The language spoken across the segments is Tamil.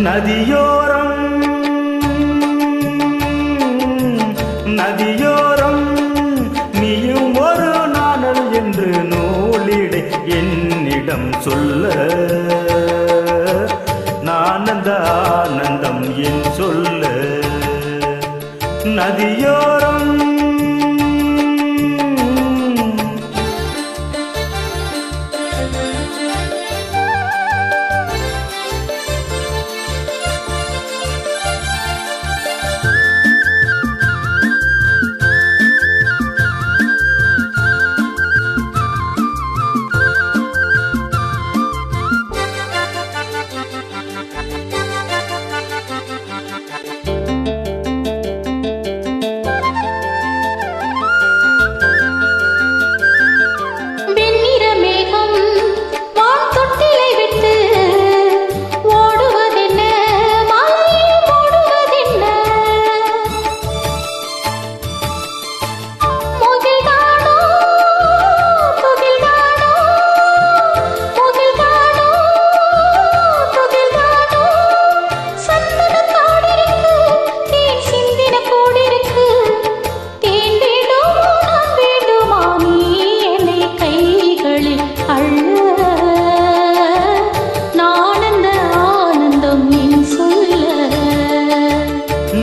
நதியோரம். நதியோரம் நீயும் ஒரு நாணல் என்று நூலிடை என்னிடம் சொல்ல. நானந்த ஆனந்தம் என் சொல்ல. நதியோரம்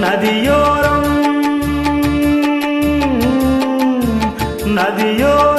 நதியோரம் நதியோரம்.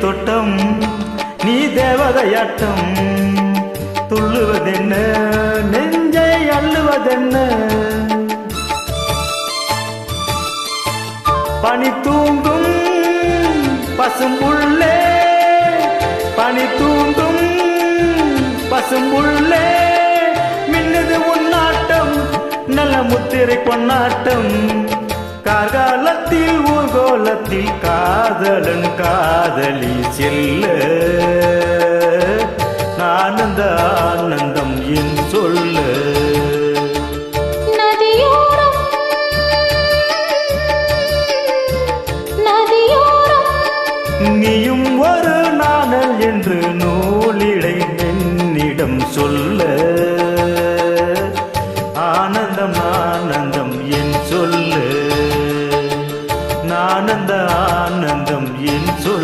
தோட்டம் நீ தேவதையாட்டம். துள்ளுவதென்ன நெஞ்சை அள்ளுவதென்ன. பனி தூங்கும் பசும்புள்ளே பனி தூங்கும் பசும்புள்ளே மின்னது உன்னாட்டம் நல்ல முத்திரை பொன்னாட்டம் கார்காலத்தில் ஊர்கோலத்தில் காதலன் காதலி செல்ல. ஆனந்த ஆனந்த 云醉。